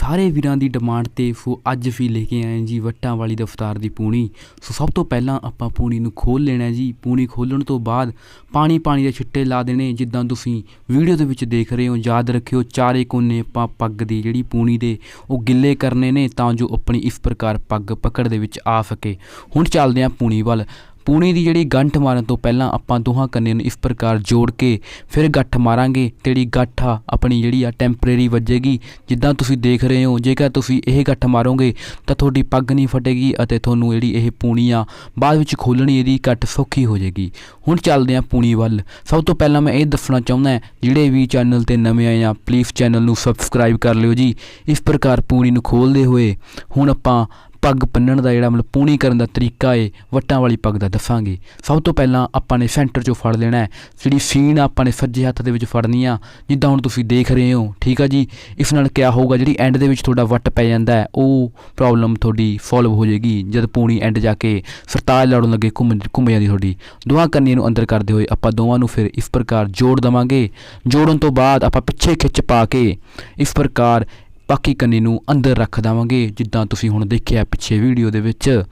ਸਾਰੇ ਵੀਰਾਂ ਦੀ ਡਿਮਾਂਡ ਤੇ ਸੋ ਅੱਜ ਵੀ ਲੈ ਕੇ ਆਏ ਜੀ ਵੱਟਾਂ ਵਾਲੀ ਦਫਤਾਰ ਦੀ ਪੂਣੀ। ਸੋ ਸਭ ਤੋਂ ਪਹਿਲਾਂ ਆਪਾਂ ਪੂਣੀ ਨੂੰ ਖੋਲ ਲੈਣਾ ਜੀ। ਪੂਣੀ ਖੋਲਣ ਤੋਂ ਬਾਅਦ ਪਾਣੀ ਪਾਣੀ ਦੇ ਛਿੱਟੇ ਲਾ ਦੇਣੇ। ਜਿੱਦਾਂ ਤੁਸੀਂ ਵੀਡੀਓ ਦੇ ਵਿੱਚ ਦੇਖ ਰਹੇ ਹੋ, ਯਾਦ ਰੱਖਿਓ ਚਾਰੇ ਕੋਨੇ ਆਪਾਂ ਪੱਗ ਦੀ ਜਿਹੜੀ ਪੂਣੀ ਦੇ ਉਹ ਗਿੱਲੇ ਕਰਨੇ ਨੇ ਤਾਂ ਜੋ ਆਪਣੀ ਇਸ ਪ੍ਰਕਾਰ ਪੱਗ ਪਕੜ ਦੇ ਵਿੱਚ ਆ ਸਕੇ। ਹੁਣ ਚੱਲਦੇ ਹਾਂ ਪੂਣੀ ਵੱਲ। ਪੂਣੀ ਦੀ ਜਿਹੜੀ ਗੰਠ ਮਾਰਨ ਤੋਂ ਪਹਿਲਾਂ ਆਪਾਂ ਦੋਹਾਂ ਕੰਨੇ ਨੂੰ ਇਸ ਪ੍ਰਕਾਰ ਜੋੜ ਕੇ ਫਿਰ ਗੱਠ ਮਾਰਾਂਗੇ ਤੇ ਜਿਹੜੀ ਗੱਠ ਆ ਆਪਣੀ ਜਿਹੜੀ ਆ ਟੈਂਪਰੇਰੀ ਵੱਜੇਗੀ। ਜਿੱਦਾਂ ਤੁਸੀਂ ਦੇਖ ਰਹੇ ਹੋ, ਜੇਕਰ ਤੁਸੀਂ ਇਹ ਗੱਠ ਮਾਰੋਗੇ, ਤਾਂ ਤੁਹਾਡੀ ਪੱਗ ਨਹੀਂ ਫਟੇਗੀ ਅਤੇ ਤੁਹਾਨੂੰ ਜਿਹੜੀ ਇਹ ਪੂਣੀ ਆ ਬਾਅਦ ਵਿੱਚ ਖੋਲਣੀ ਇਹਦੀ ਘੱਟ ਸੌਖੀ ਹੋ ਜਾਏਗੀ। ਹੁਣ ਚੱਲਦੇ ਹਾਂ ਪੂਣੀ ਵੱਲ। ਸਭ ਤੋਂ ਪਹਿਲਾਂ ਮੈਂ ਇਹ ਦੱਸਣਾ ਚਾਹੁੰਦਾ ਜਿਹੜੇ ਵੀ ਚੈਨਲ ਤੇ ਨਵੇਂ ਆਏ ਆ ਪਲੀਜ਼ ਚੈਨਲ ਨੂੰ ਸਬਸਕ੍ਰਾਈਬ ਕਰ ਲਿਓ ਜੀ। ਇਸ ਪ੍ਰਕਾਰ ਪੂਣੀ ਨੂੰ ਖੋਲਦੇ ਹੋਏ ਹੁਣ ਆਪਾਂ ਪੱਗ ਪੰਨਣ ਦਾ ਜਿਹੜਾ ਮਤਲਬ ਪੂਣੀ ਕਰਨ ਦਾ ਤਰੀਕਾ ਏ, ਵੱਟਾਂ ਵਾਲੀ ਪੱਗ ਦਾ ਦੱਸਾਂਗੇ। ਸਭ ਤੋਂ ਪਹਿਲਾਂ ਆਪਾਂ ਨੇ ਸੈਂਟਰ 'ਚੋਂ ਫੜ ਲੈਣਾ ਹੈ। ਜਿਹੜੀ ਸੀਨ ਆਪਾਂ ਨੇ ਸੱਜੇ ਹੱਥ ਦੇ ਵਿੱਚ ਫੜਨੀ ਆ, ਜਿੱਦਾਂ ਹੁਣ ਤੁਸੀਂ ਦੇਖ ਰਹੇ ਹੋ, ਠੀਕ ਆ ਜੀ? ਇਸ ਨਾਲ ਕਿਆ ਹੋਊਗਾ, ਜਿਹੜੀ ਐਂਡ ਦੇ ਵਿੱਚ ਤੁਹਾਡਾ ਵੱਟ ਪੈ ਜਾਂਦਾ ਹੈ, ਉਹ ਪ੍ਰੋਬਲਮ ਤੁਹਾਡੀ ਸੋਲਵ ਹੋ ਜਾਏਗੀ, ਜਦ ਪੂਣੀ ਐਂਡ ਜਾ ਕੇ ਸਰਤਾਜ ਲੜਨ ਲੱਗੇ ਘੁੰਮ ਘੁੰਮ ਜਾਂਦੀ ਤੁਹਾਡੀ। ਦੋਹਾਂ ਕੰਨੀਆਂ ਨੂੰ ਅੰਦਰ ਕਰਦੇ ਹੋਏ ਆਪਾਂ ਦੋਵਾਂ ਨੂੰ ਫਿਰ ਇਸ ਪ੍ਰਕਾਰ ਜੋੜ ਦਵਾਂਗੇ। ਜੋੜਨ ਤੋਂ ਬਾਅਦ ਆਪਾਂ ਪਿੱਛੇ ਖਿੱਚ ਪਾ ਕੇ ਇਸ ਪ੍ਰਕਾਰ ਬਾਕੀ ਕੰਨੀ ਨੂੰ ਅੰਦਰ ਰੱਖ ਦੇਵਾਂਗੇ, ਜਿੱਦਾਂ ਤੁਸੀਂ ਹੁਣ ਦੇਖਿਆ ਪਿੱਛੇ ਵੀਡੀਓ ਦੇ ਵਿੱਚ।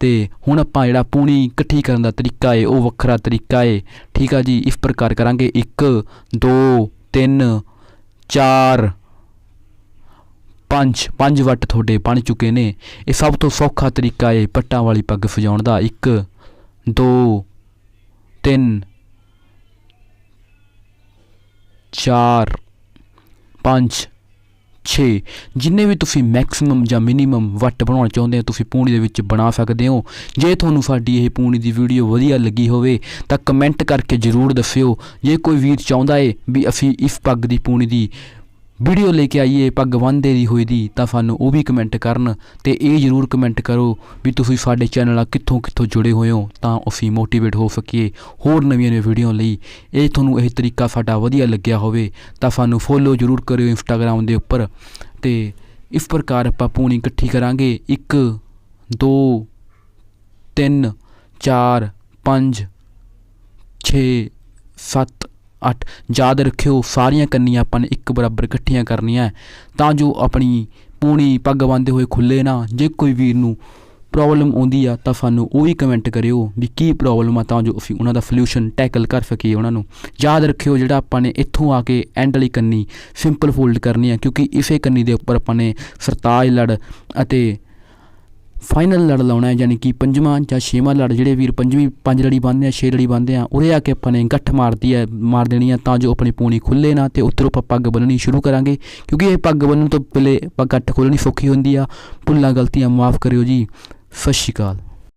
ਤੇ ਹੁਣ ਆਪਾਂ ਜਿਹੜਾ ਪੂਣੀ ਇਕੱਠੀ ਕਰਨ ਦਾ ਤਰੀਕਾ ਏ, ਉਹ ਵੱਖਰਾ ਤਰੀਕਾ ਏ। ਠੀਕ ਆ ਜੀ, ਇਸ ਪ੍ਰਕਾਰ ਕਰਾਂਗੇ। 1 2 3 4 5 5 ਵੱਟ ਤੁਹਾਡੇ ਬਣ ਚੁੱਕੇ ਨੇ। ਇਹ ਸਭ ਤੋਂ ਸੌਖਾ ਤਰੀਕਾ ਏ ਪੱਟਾਂ ਵਾਲੀ ਪੱਗ ਸਜਾਉਣ ਦਾ। 1 2 3 4 5 6 ਜਿੰਨੇ ਵੀ ਤੁਸੀਂ ਮੈਕਸਿਮਮ ਜਾਂ ਮਿਨੀਮਮ ਵੱਟ ਬਣਾਉਣਾ ਚਾਹੁੰਦੇ ਹੋ, ਤੁਸੀਂ ਪੂਣੀ ਦੇ ਵਿੱਚ ਬਣਾ ਸਕਦੇ ਹੋ। ਜੇ ਤੁਹਾਨੂੰ ਸਾਡੀ ਇਹ ਪੂਣੀ ਦੀ ਵੀਡੀਓ ਵਧੀਆ ਲੱਗੀ ਹੋਵੇ, ਤਾਂ ਕਮੈਂਟ ਕਰਕੇ ਜਰੂਰ ਦੱਸਿਓ। ਜੇ ਕੋਈ ਵੀਰ ਚਾਹੁੰਦਾ ਏ ਵੀ ਅਸੀਂ ਇਸ ਪੱਗ ਦੀ ਪੂਣੀ ਦੀ ਵੀਡੀਓ ਲੈ ਕੇ ਆਈਏ ਪੱਗ ਬੰਨ੍ਹਦੇ ਦੀ ਹੋਈ ਦੀ, ਤਾਂ ਸਾਨੂੰ ਉਹ ਵੀ ਕਮੈਂਟ ਕਰਨ ਤੇ ਇਹ ਜਰੂਰ ਕਮੈਂਟ ਕਰੋ ਵੀ ਤੁਸੀਂ ਸਾਡੇ ਚੈਨਲ ਨਾਲ ਕਿੱਥੋਂ ਕਿੱਥੋਂ ਜੁੜੇ ਹੋਏ ਹੋ, ਤਾਂ ਅਸੀਂ ਮੋਟੀਵੇਟ ਹੋ ਸਕੀਏ ਹੋਰ ਨਵੀਆਂ ਨਵੀਆਂ ਵੀਡੀਓ ਲਈ। ਇਹ ਤੁਹਾਨੂੰ ਇਹ ਤਰੀਕਾ ਸਾਡਾ ਵਧੀਆ ਲੱਗਿਆ ਹੋਵੇ, ਤਾਂ ਸਾਨੂੰ ਫੋਲੋ ਜਰੂਰ ਕਰਿਓ ਇੰਸਟਾਗ੍ਰam ਦੇ ਉੱਪਰ। ਤੇ ਇਸ ਪ੍ਰਕਾਰ ਆਪਾਂ ਪੂਣੀ ਇਕੱਠੀ ਕਰਾਂਗੇ। 1 2 3 4 5 6 7 8 ਯਾਦ ਰੱਖਿਓ ਸਾਰੀਆਂ ਕੰਨੀਆਂ ਆਪਾਂ ਨੇ ਇੱਕ ਬਰਾਬਰ ਇਕੱਠੀਆਂ ਕਰਨੀਆਂ ਤਾਂ ਜੋ ਆਪਣੀ ਪੂਣੀ ਪੱਗ ਬੰਨਦੇ ਹੋਏ ਖੁੱਲੇ ਨਾ, ਜੇ ਕੋਈ ਵੀਰ ਨੂੰ ਪ੍ਰੋਬਲਮ ਆਉਂਦੀ ਆ ਤਾਂ ਸਾਨੂੰ ਉਹ ਹੀ ਕਮੈਂਟ ਕਰਿਓ ਵੀ ਕੀ ਪ੍ਰੋਬਲਮ ਆ, ਤਾਂ ਜੋ ਅਸੀਂ ਉਹਨਾਂ ਦਾ ਸੋਲੂਸ਼ਨ ਟੈਕਲ ਕਰ ਸਕੀਏ ਉਹਨਾਂ ਨੂੰ। ਯਾਦ ਰੱਖਿਓ ਜਿਹੜਾ ਆਪਾਂ ਨੇ ਇੱਥੋਂ ਆ ਕੇ ਐਂਡ ਵਾਲੀ ਕੰਨੀ ਸਿੰਪਲ ਫੋਲਡ ਕਰਨੀ ਆ, ਕਿਉਂਕਿ ਇਸੇ ਕੰਨੀ ਦੇ ਉੱਪਰ ਆਪਾਂ ਨੇ ਸਰਤਾਜ ਲੜ ਅਤੇ ਫਾਈਨਲ ਲੜ ਲਾਉਣਾ ਹੈ, ਯਾਨੀ ਕਿ ਪੰਜਵਾਂ ਜਾਂ ਛੇਵਾਂ ਲੜ, ਜਿਹੜੇ ਵੀਰ ਪੰਜਵੀਂ, ਪੰਜ ਲੜੀ ਬੰਨ੍ਹਦੇ ਆ, ਛੇ ਲੜੀ ਬੰਨ੍ਹਦੇ ਆ ਉਹਦੇ ਆ ਕੇ ਆਪਾਂ ਨੇ ਗੱਠ ਮਾਰਦੀ ਹੈ, ਮਾਰ ਦੇਣੀ ਆ ਤਾਂ ਜੋ ਆਪਣੀ ਪੂਣੀ ਖੁੱਲੇ ਨਾ ਤੇ ਉੱਤਰੋਂ ਆਪਾਂ ਪੱਗ ਬੰਨਣੀ ਸ਼ੁਰੂ ਕਰਾਂਗੇ। ਕਿਉਂਕਿ ਇਹ ਪੱਗ ਬੰਨਣ ਤੋਂ ਪਹਿਲੇ ਆਪਾਂ ਗੱਠ ਖੋਲਣੀ ਸੌਖੀ ਹੁੰਦੀ ਆ। ਭੁੱਲਾਂ, ਗਲਤੀਆਂ ਮਾਫ ਕਰਿਓ ਜੀ। ਸਤਿ ਸ਼੍ਰੀ ਅਕਾਲ।